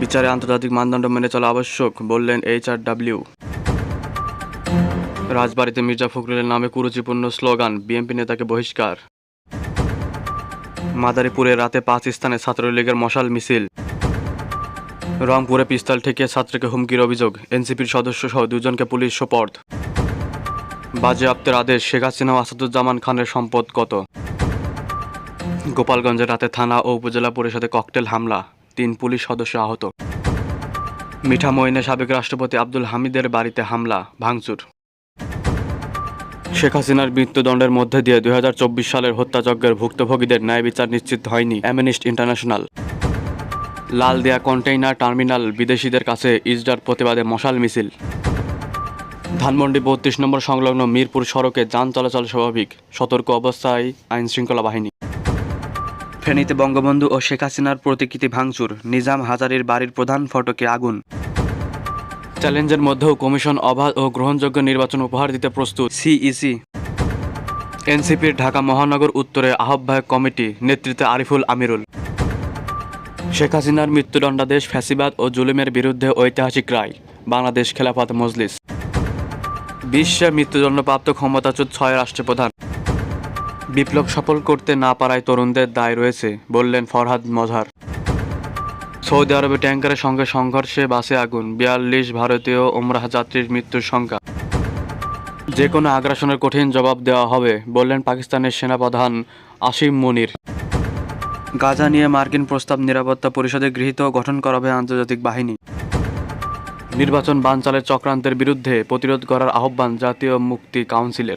বিচারে আন্তর্জাতিক মানদণ্ড মেনে চলা আবশ্যক, বললেন এইচ আর ডাব্লিউ। রাজবাড়িতে মির্জা ফখরুলের নামে কুরুচিপূর্ণ স্লোগান, বিএনপি নেতাকে বহিষ্কার। মাদারীপুরে রাতে পাঁচ স্থানে ছাত্রলীগের মশাল মিছিল। রংপুরে পিস্তল ঠেকিয়ে ছাত্রকে হুমকির অভিযোগ, এনসিপির সদস্য সহ দুজনকে পুলিশ সোপর্দ। বাজেয়াপ্তের আদেশ, শেখ হাসিনা আসাদুজ্জামান খানের সম্পদ কত? গোপালগঞ্জের রাতে থানা ও উপজেলা পরিষদে ককটেল হামলা। তিন পুলিশ সদস্য আহত। মিঠা মিঠামইনে সাবেক রাষ্ট্রপতি আব্দুল হামিদের বাড়িতে হামলা, ভাঙচুর। শেখ হাসিনার মৃত্যুদণ্ডের মধ্যে দিয়ে দু হাজার চব্বিশ সালের হত্যাযজ্ঞের ভুক্তভোগীদের ন্যায় বিচার নিশ্চিত হয়নি অ্যামনিস্ট ইন্টারন্যাশনাল। লাল দেয়া কন্টেইনার টার্মিনাল বিদেশিদের কাছে ইজডার প্রতিবাদে মশাল মিছিল। ধানমন্ডি বত্রিশ নম্বর সংলগ্ন মিরপুর সড়কে যান চলাচল স্বাভাবিক। সতর্ক অবস্থায় আইনশৃঙ্খলা বাহিনী। ফেনীতে বঙ্গবন্ধু ও শেখ হাসিনার প্রতিকৃতি ভাঙচুর নিজাম হাজারির বাড়ির প্রধান ফটকে আগুন। চ্যালেঞ্জের মধ্যেও কমিশন অবাধ ও গ্রহণযোগ্য নির্বাচন উপহার দিতে প্রস্তুত সিইসি। এনসিপির ঢাকা মহানগর উত্তরে আহ্বায়ক কমিটি নেতৃত্বে আরিফুল আমিরুল। শেখ হাসিনার মৃত্যুদণ্ডাদেশ ফ্যাসিবাদ ও জুলুমের বিরুদ্ধে ঐতিহাসিক রায় বাংলাদেশ খেলাফত মজলিস। বিশ্বে মৃত্যুদণ্ডপ্রাপ্ত ক্ষমতাচ্যুত ছয় রাষ্ট্রপ্রধান। বিপ্লব সফল করতে না পারায় তরুণদের দায় রয়েছে, বললেন ফরহাদ মজহার। সৌদি আরবে ট্যাঙ্কারের সঙ্গে সংঘর্ষে বাসে আগুন, বিয়াল্লিশ ভারতীয় ওমরাহ যাত্রীর মৃত্যুর সংখ্যা। যে কোনো আগ্রাসনের কঠিন জবাব দেওয়া হবে, বললেন পাকিস্তানের সেনাপ্রধান আসিম মুনির। গাজা নিয়ে মার্কিন প্রস্তাব নিরাপত্তা পরিষদে গৃহীত গঠন করা হবে আন্তর্জাতিক বাহিনী। নির্বাচন বানচালের চক্রান্তের বিরুদ্ধে প্রতিরোধ করার আহ্বান জাতীয় মুক্তি কাউন্সিলের।